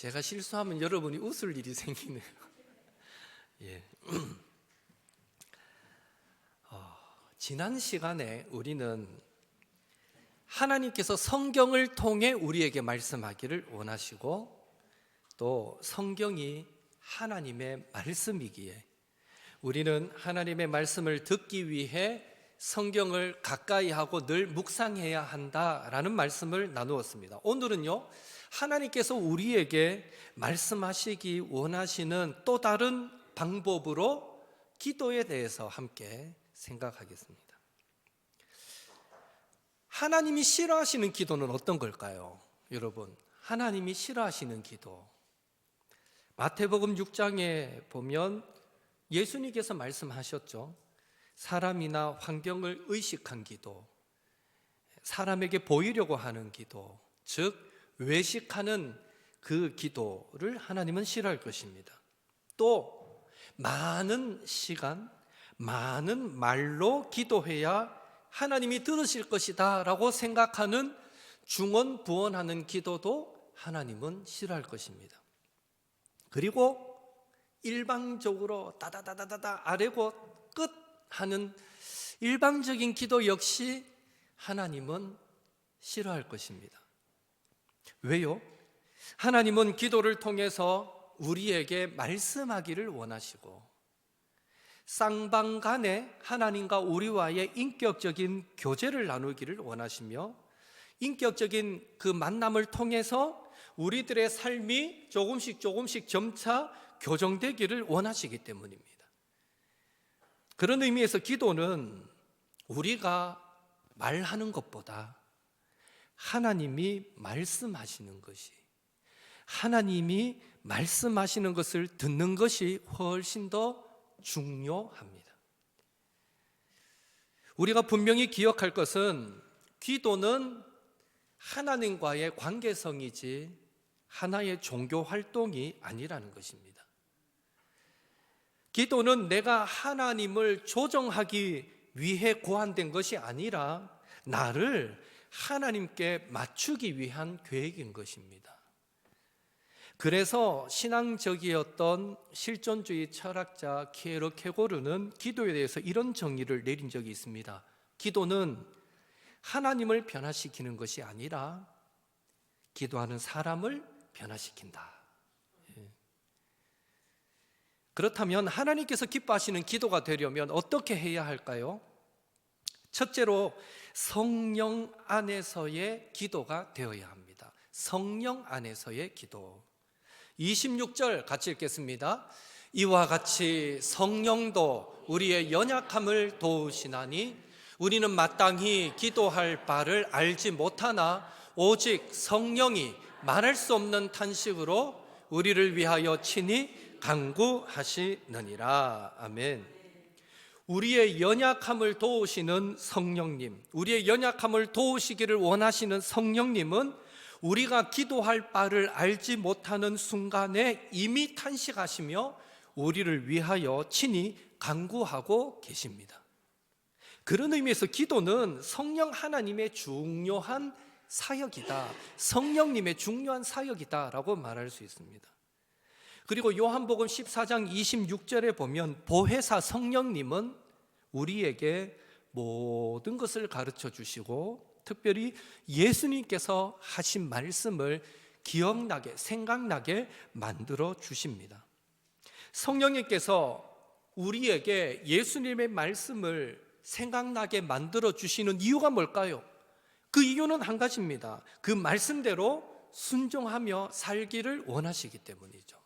제가 실수하면 여러분이 웃을 일이 생기네요. 예. 어, 지난 시간에 우리는 하나님께서 성경을 통해 우리에게 말씀하기를 원하시고 또 성경이 하나님의 말씀이기에 우리는 하나님의 말씀을 듣기 위해 성경을 가까이 하고 늘 묵상해야 한다라는 말씀을 나누었습니다. 오늘은요, 하나님께서 우리에게 말씀하시기 원하시는 또 다른 방법으로 기도에 대해서 함께 생각하겠습니다. 하나님이 싫어하시는 기도는 어떤 걸까요? 여러분, 하나님이 싫어하시는 기도. 마태복음 6장에 보면 예수님께서 말씀하셨죠. 사람이나 환경을 의식한 기도, 사람에게 보이려고 하는 기도, 즉, 외식하는 그 기도를 하나님은 싫어할 것입니다. 또, 많은 시간, 많은 말로 기도해야 하나님이 들으실 것이다 라고 생각하는 중언 부언하는 기도도 하나님은 싫어할 것입니다. 그리고 일방적으로 다다다다다다 아래고 끝 하는 일방적인 기도 역시 하나님은 싫어할 것입니다. 왜요? 하나님은 기도를 통해서 우리에게 말씀하기를 원하시고 쌍방 간에 하나님과 우리와의 인격적인 교제를 나누기를 원하시며 인격적인 그 만남을 통해서 우리들의 삶이 조금씩 조금씩 점차 교정되기를 원하시기 때문입니다. 그런 의미에서 기도는 우리가 말하는 것보다 하나님이 말씀하시는 것이 하나님이 말씀하시는 것을 듣는 것이 훨씬 더 중요합니다. 우리가 분명히 기억할 것은 기도는 하나님과의 관계성이지 하나의 종교 활동이 아니라는 것입니다. 기도는 내가 하나님을 조정하기 위해 고안된 것이 아니라 나를 하나님께 맞추기 위한 계획인 것입니다. 그래서 신앙적이었던 실존주의 철학자 키에르 케고르는 기도에 대해서 이런 정의를 내린 적이 있습니다. 기도는 하나님을 변화시키는 것이 아니라 기도하는 사람을 변화시킨다. 예. 그렇다면 하나님께서 기뻐하시는 기도가 되려면 어떻게 해야 할까요? 첫째로 성령 안에서의 기도가 되어야 합니다. 성령 안에서의 기도. 26절 같이 읽겠습니다. 이와 같이 성령도 우리의 연약함을 도우시나니 우리는 마땅히 기도할 바를 알지 못하나 오직 성령이 말할 수 없는 탄식으로 우리를 위하여 친히 강구하시느니라. 아멘. 우리의 연약함을 도우시는 성령님, 우리의 연약함을 도우시기를 원하시는 성령님은 우리가 기도할 바를 알지 못하는 순간에 이미 탄식하시며 우리를 위하여 친히 강구하고 계십니다. 그런 의미에서 기도는 성령 하나님의 중요한 사역이다. 성령님의 중요한 사역이다라고 말할 수 있습니다. 그리고 요한복음 14장 26절에 보면 보혜사 성령님은 우리에게 모든 것을 가르쳐 주시고 특별히 예수님께서 하신 말씀을 기억나게 생각나게 만들어 주십니다. 성령님께서 우리에게 예수님의 말씀을 생각나게 만들어 주시는 이유가 뭘까요? 그 이유는 한 가지입니다. 그 말씀대로 순종하며 살기를 원하시기 때문이죠.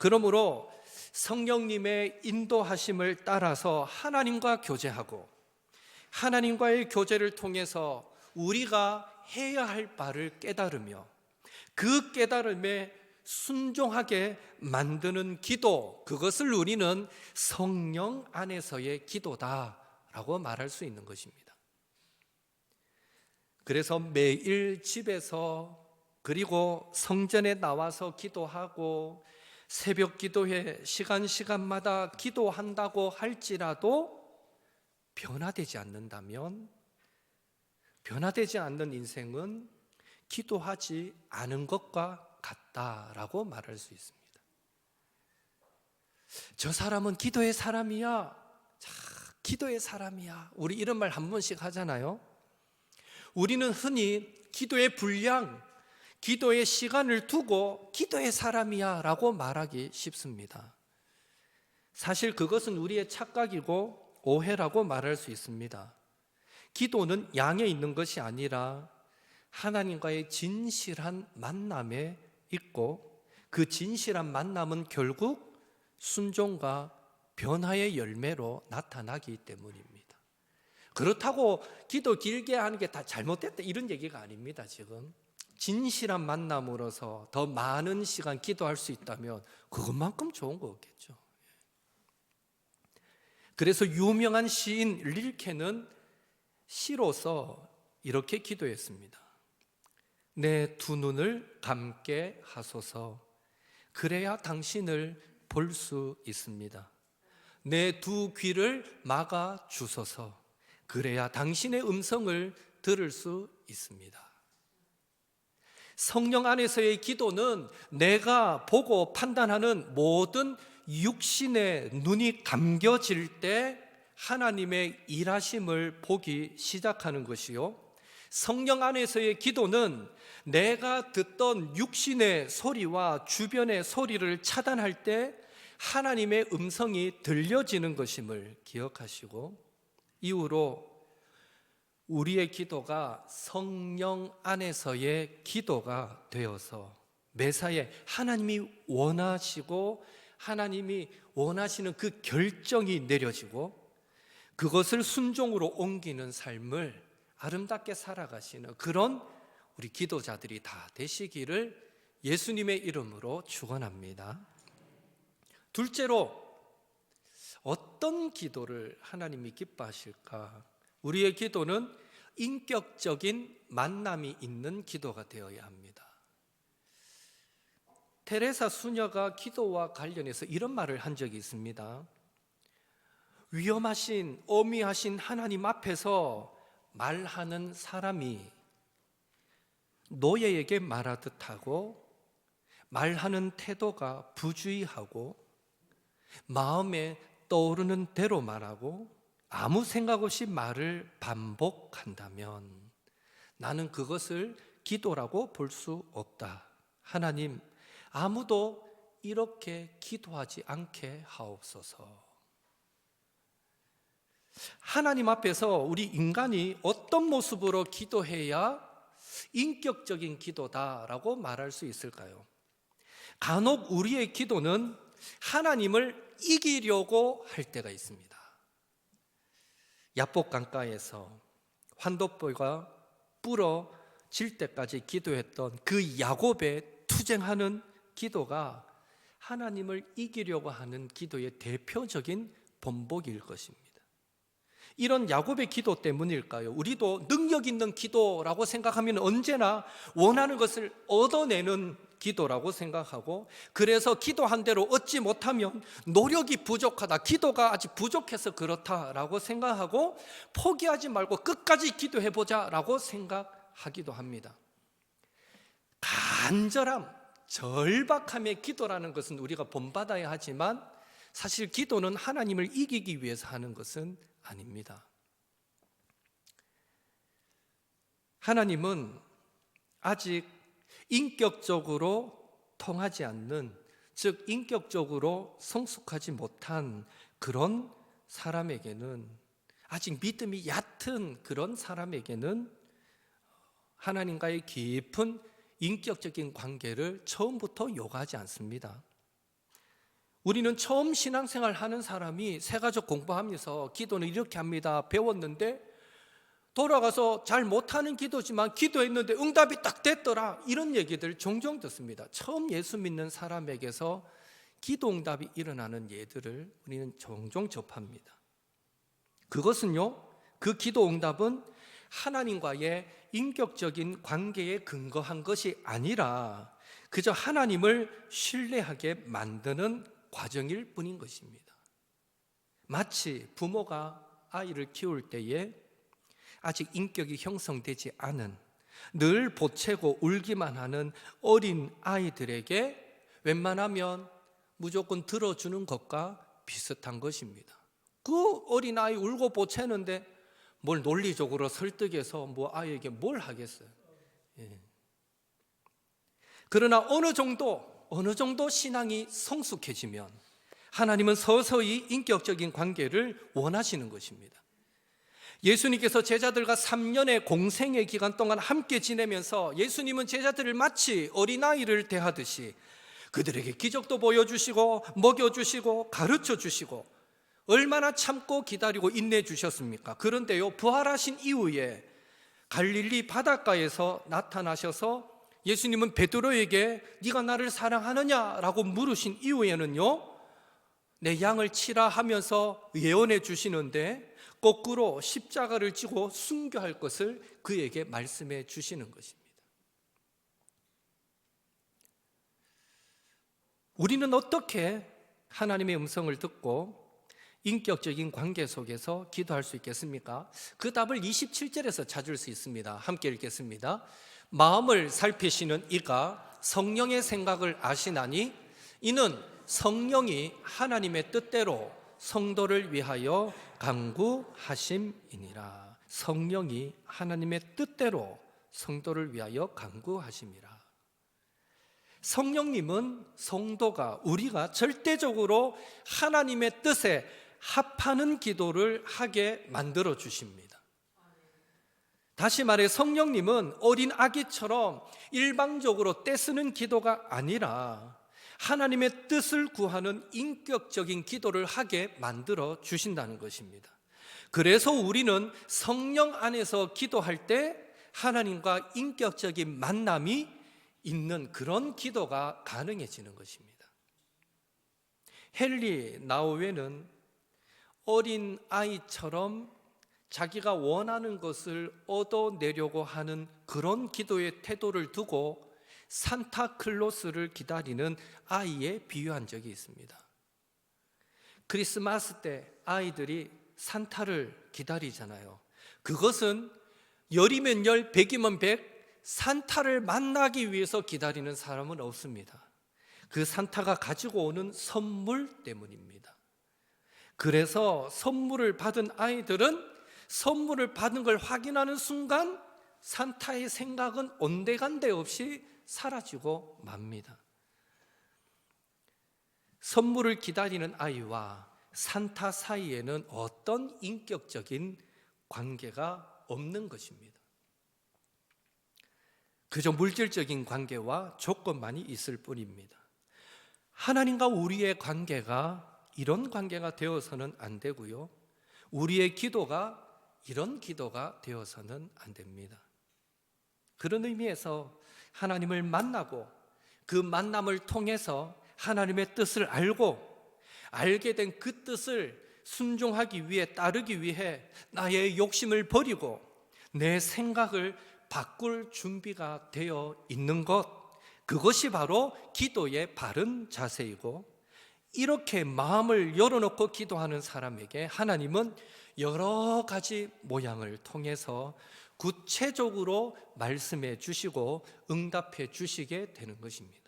그러므로 성령님의 인도하심을 따라서 하나님과 교제하고 하나님과의 교제를 통해서 우리가 해야 할 바를 깨달으며 그 깨달음에 순종하게 만드는 기도, 그것을 우리는 성령 안에서의 기도다라고 말할 수 있는 것입니다. 그래서 매일 집에서 그리고 성전에 나와서 기도하고 새벽 기도회 시간 시간마다 기도한다고 할지라도 변화되지 않는다면 변화되지 않는 인생은 기도하지 않은 것과 같다라고 말할 수 있습니다. 저 사람은 기도의 사람이야. 자, 기도의 사람이야. 우리 이런 말 한 번씩 하잖아요. 우리는 흔히 기도의 분량, 기도의 시간을 두고 기도의 사람이야 라고 말하기 쉽습니다. 사실 그것은 우리의 착각이고 오해라고 말할 수 있습니다. 기도는 양에 있는 것이 아니라 하나님과의 진실한 만남에 있고 그 진실한 만남은 결국 순종과 변화의 열매로 나타나기 때문입니다. 그렇다고 기도 길게 하는 게 다 잘못됐다 이런 얘기가 아닙니다, 지금. 진실한 만남으로서 더 많은 시간 기도할 수 있다면 그것만큼 좋은 거 없겠죠. 그래서 유명한 시인 릴케는 시로서 이렇게 기도했습니다. 내 두 눈을 감게 하소서. 그래야 당신을 볼 수 있습니다. 내 두 귀를 막아 주소서. 그래야 당신의 음성을 들을 수 있습니다. 성령 안에서의 기도는 내가 보고 판단하는 모든 육신의 눈이 감겨질 때 하나님의 일하심을 보기 시작하는 것이요. 성령 안에서의 기도는 내가 듣던 육신의 소리와 주변의 소리를 차단할 때 하나님의 음성이 들려지는 것임을 기억하시고 이후로 우리의 기도가 성령 안에서의 기도가 되어서 매사에 하나님이 원하시고 하나님이 원하시는 그 결정이 내려지고 그것을 순종으로 옮기는 삶을 아름답게 살아가시는 그런 우리 기도자들이 다 되시기를 예수님의 이름으로 축원합니다. 둘째로 어떤 기도를 하나님이 기뻐하실까? 우리의 기도는 인격적인 만남이 있는 기도가 되어야 합니다. 테레사 수녀가 기도와 관련해서 이런 말을 한 적이 있습니다. 위험하신, 어미하신 하나님 앞에서 말하는 사람이 노예에게 말하듯 하고 말하는 태도가 부주의하고 마음에 떠오르는 대로 말하고 아무 생각 없이 말을 반복한다면 나는 그것을 기도라고 볼 수 없다. 하나님, 아무도 이렇게 기도하지 않게 하옵소서. 하나님 앞에서 우리 인간이 어떤 모습으로 기도해야 인격적인 기도다라고 말할 수 있을까요? 간혹 우리의 기도는 하나님을 이기려고 할 때가 있습니다. 야복 강가에서 환도뼈가 부러질 때까지 기도했던 그 야곱의 투쟁하는 기도가 하나님을 이기려고 하는 기도의 대표적인 본복일 것입니다. 이런 야곱의 기도 때문일까요? 우리도 능력 있는 기도라고 생각하면 언제나 원하는 것을 얻어내는 기도라고 생각하고 그래서 기도한 대로 얻지 못하면 노력이 부족하다. 기도가 아직 부족해서 그렇다라고 생각하고 포기하지 말고 끝까지 기도해 보자라고 생각하기도 합니다. 간절함, 절박함의 기도라는 것은 우리가 본받아야 하지만 사실 기도는 하나님을 이기기 위해서 하는 것은 아닙니다. 하나님은 아직 인격적으로 통하지 않는, 즉, 인격적으로 성숙하지 못한 그런 사람에게는, 아직 믿음이 얕은 그런 사람에게는 하나님과의 깊은 인격적인 관계를 처음부터 요구하지 않습니다. 우리는 처음 신앙생활 하는 사람이 세가족 공부하면서 기도는 이렇게 합니다. 배웠는데 돌아가서 잘 못하는 기도지만 기도했는데 응답이 딱 됐더라. 이런 얘기들 종종 듣습니다. 처음 예수 믿는 사람에게서 기도 응답이 일어나는 예들을 우리는 종종 접합니다. 그것은요, 그 기도 응답은 하나님과의 인격적인 관계에 근거한 것이 아니라 그저 하나님을 신뢰하게 만드는 과정일 뿐인 것입니다. 마치 부모가 아이를 키울 때에 아직 인격이 형성되지 않은 늘 보채고 울기만 하는 어린 아이들에게 웬만하면 무조건 들어주는 것과 비슷한 것입니다. 그 어린 아이 울고 보채는데 뭘 논리적으로 설득해서 뭐 아이에게 뭘 하겠어요? 예. 그러나 어느 정도 어느 정도 신앙이 성숙해지면 하나님은 서서히 인격적인 관계를 원하시는 것입니다. 예수님께서 제자들과 3년의 공생의 기간 동안 함께 지내면서 예수님은 제자들을 마치 어린아이를 대하듯이 그들에게 기적도 보여주시고 먹여주시고 가르쳐 주시고 얼마나 참고 기다리고 인내해 주셨습니까? 그런데요, 부활하신 이후에 갈릴리 바닷가에서 나타나셔서 예수님은 베드로에게 네가 나를 사랑하느냐라고 물으신 이후에는요. 내 양을 치라 하면서 예언해 주시는데 거꾸로 십자가를 지고 순교할 것을 그에게 말씀해 주시는 것입니다. 우리는 어떻게 하나님의 음성을 듣고 인격적인 관계 속에서 기도할 수 있겠습니까? 그 답을 27절에서 찾을 수 있습니다. 함께 읽겠습니다. 마음을 살피시는 이가 성령의 생각을 아시나니 이는 성령이 하나님의 뜻대로 성도를 위하여 강구하심이니라. 성령이 하나님의 뜻대로 성도를 위하여 강구하심이라. 성령님은 성도가 우리가 절대적으로 하나님의 뜻에 합하는 기도를 하게 만들어 주십니다. 다시 말해 성령님은 어린 아기처럼 일방적으로 떼쓰는 기도가 아니라 하나님의 뜻을 구하는 인격적인 기도를 하게 만들어 주신다는 것입니다. 그래서 우리는 성령 안에서 기도할 때 하나님과 인격적인 만남이 있는 그런 기도가 가능해지는 것입니다. 헨리 나우웨는 어린 아이처럼 자기가 원하는 것을 얻어내려고 하는 그런 기도의 태도를 두고 산타클로스를 기다리는 아이에 비유한 적이 있습니다. 크리스마스 때 아이들이 산타를 기다리잖아요. 그것은 열이면 열, 백이면 백, 산타를 만나기 위해서 기다리는 사람은 없습니다. 그 산타가 가지고 오는 선물 때문입니다. 그래서 선물을 받은 아이들은 선물을 받은 걸 확인하는 순간 산타의 생각은 온데간데 없이 사라지고 맙니다. 선물을 기다리는 아이와 산타 사이에는 어떤 인격적인 관계가 없는 것입니다. 그저 물질적인 관계와 조건만이 있을 뿐입니다. 하나님과 우리의 관계가 이런 관계가 되어서는 안 되고요. 우리의 기도가 이런 기도가 되어서는 안 됩니다. 그런 의미에서 하나님을 만나고 그 만남을 통해서 하나님의 뜻을 알고 알게 된 그 뜻을 순종하기 위해 따르기 위해 나의 욕심을 버리고 내 생각을 바꿀 준비가 되어 있는 것. 그것이 바로 기도의 바른 자세이고 이렇게 마음을 열어놓고 기도하는 사람에게 하나님은 여러 가지 모양을 통해서 구체적으로 말씀해 주시고 응답해 주시게 되는 것입니다.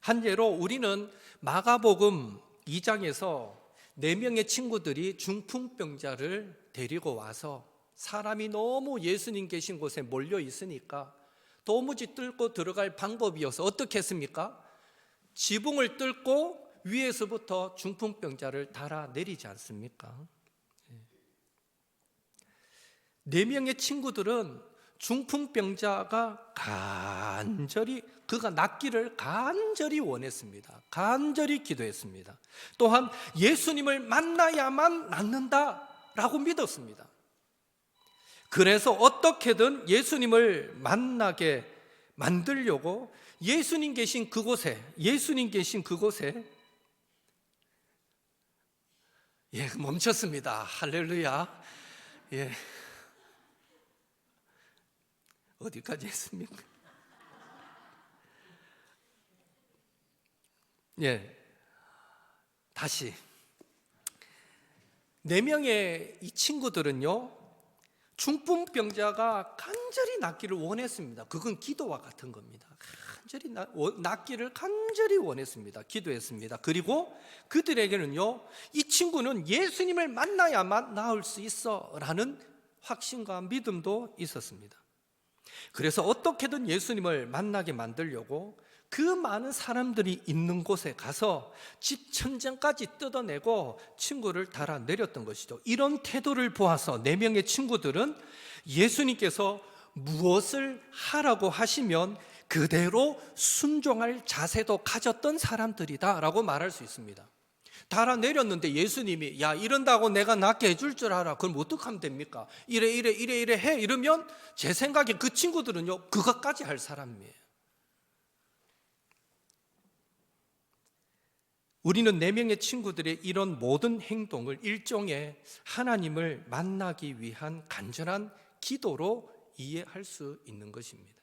한 예로 우리는 마가복음 2장에서 네 명의 친구들이 중풍병자를 데리고 와서 사람이 너무 예수님 계신 곳에 몰려 있으니까 도무지 뚫고 들어갈 방법이어서 어떻게 했습니까? 지붕을 뚫고 위에서부터 중풍병자를 달아 내리지 않습니까? 네 명의 친구들은 중풍병자가 간절히 그가 낫기를 간절히 원했습니다. 간절히 기도했습니다. 또한 예수님을 만나야만 낫는다라고 믿었습니다. 그래서 어떻게든 예수님을 만나게 만들려고 예수님 계신 그곳에 예수님 계신 그곳에 예 멈췄습니다. 할렐루야. 예 어디까지 했습니까? 예 다시 네 명의 이 친구들은요 중풍병자가 간절히 낫기를 원했습니다. 그건 기도와 같은 겁니다. 간절히 나- 원- 낫기를 간절히 원했습니다. 기도했습니다. 그리고 그들에게는요, 이 친구는 예수님을 만나야만 나을 수 있어 라는 확신과 믿음도 있었습니다. 그래서 어떻게든 예수님을 만나게 만들려고 그 많은 사람들이 있는 곳에 가서 집 천장까지 뜯어내고 친구를 달아내렸던 것이죠. 이런 태도를 보아서 네 명의 친구들은 예수님께서 무엇을 하라고 하시면 그대로 순종할 자세도 가졌던 사람들이다라고 말할 수 있습니다. 달아내렸는데 예수님이 야 이런다고 내가 낫게 해줄 줄 알아. 그럼 어떡하면 됩니까? 이래 이래 이래 이래 해. 이러면 제 생각에 그 친구들은요 그것까지 할 사람이에요. 우리는 네 명의 친구들의 이런 모든 행동을 일종의 하나님을 만나기 위한 간절한 기도로 이해할 수 있는 것입니다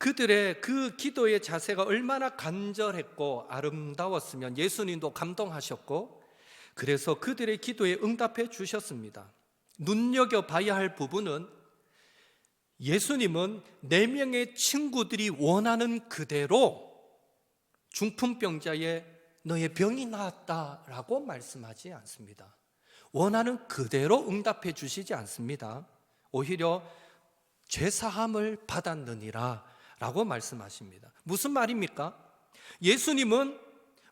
그들의 그 기도의 자세가 얼마나 간절했고 아름다웠으면 예수님도 감동하셨고 그래서 그들의 기도에 응답해 주셨습니다. 눈여겨 봐야 할 부분은 예수님은 네 명의 친구들이 원하는 그대로 중풍병자의 너의 병이 나았다라고 말씀하지 않습니다. 원하는 그대로 응답해 주시지 않습니다. 오히려 죄 사함을 받았느니라 라고 말씀하십니다. 무슨 말입니까? 예수님은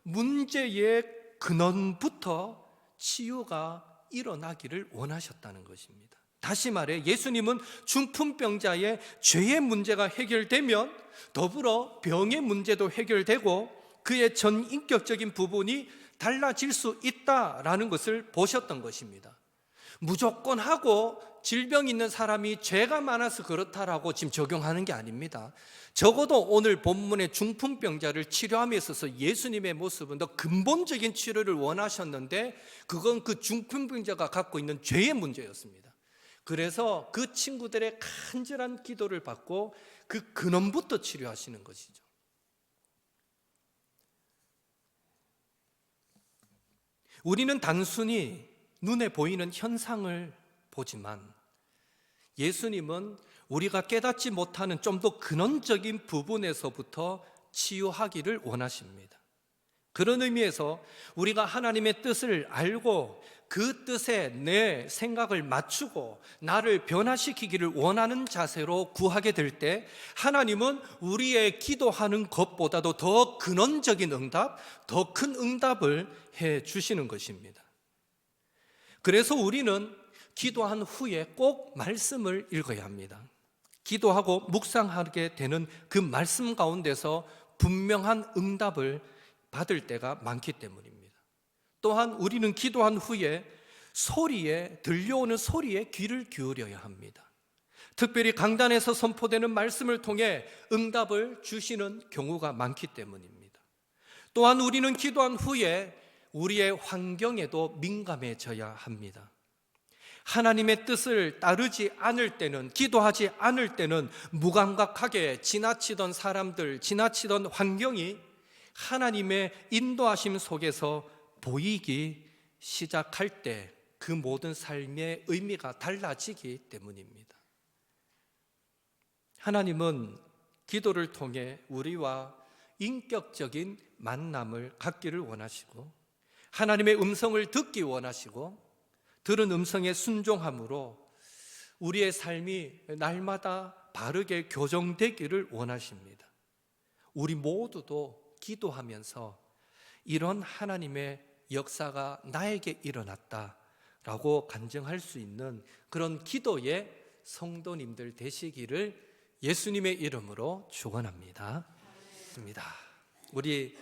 문제의 근원부터 치유가 일어나기를 원하셨다는 것입니다. 다시 말해 예수님은 중풍병자의 죄의 문제가 해결되면 더불어 병의 문제도 해결되고 그의 전 인격적인 부분이 달라질 수 있다라는 것을 보셨던 것입니다. 무조건 하고 질병 있는 사람이 죄가 많아서 그렇다라고 지금 적용하는 게 아닙니다. 적어도 오늘 본문의 중풍병자를 치료함에 있어서 예수님의 모습은 더 근본적인 치료를 원하셨는데 그건 그 중풍병자가 갖고 있는 죄의 문제였습니다. 그래서 그 친구들의 간절한 기도를 받고 그 근원부터 치료하시는 것이죠. 우리는 단순히 눈에 보이는 현상을 보지만 예수님은 우리가 깨닫지 못하는 좀 더 근원적인 부분에서부터 치유하기를 원하십니다. 그런 의미에서 우리가 하나님의 뜻을 알고 그 뜻에 내 생각을 맞추고 나를 변화시키기를 원하는 자세로 구하게 될 때 하나님은 우리의 기도하는 것보다도 더 근원적인 응답, 더 큰 응답을 해 주시는 것입니다. 그래서 우리는 기도한 후에 꼭 말씀을 읽어야 합니다. 기도하고 묵상하게 되는 그 말씀 가운데서 분명한 응답을 받을 때가 많기 때문입니다. 또한 우리는 기도한 후에 소리에 들려오는 소리에 귀를 기울여야 합니다. 특별히 강단에서 선포되는 말씀을 통해 응답을 주시는 경우가 많기 때문입니다. 또한 우리는 기도한 후에 우리의 환경에도 민감해져야 합니다. 하나님의 뜻을 따르지 않을 때는, 기도하지 않을 때는 무감각하게 지나치던 사람들, 지나치던 환경이 하나님의 인도하심 속에서 보이기 시작할 때 그 모든 삶의 의미가 달라지기 때문입니다. 하나님은 기도를 통해 우리와 인격적인 만남을 갖기를 원하시고 하나님의 음성을 듣기 원하시고 들은 음성에 순종함으로 우리의 삶이 날마다 바르게 교정되기를 원하십니다. 우리 모두도 기도하면서 이런 하나님의 역사가 나에게 일어났다라고 간증할 수 있는 그런 기도의 성도님들 되시기를 예수님의 이름으로 축원합니다. 우리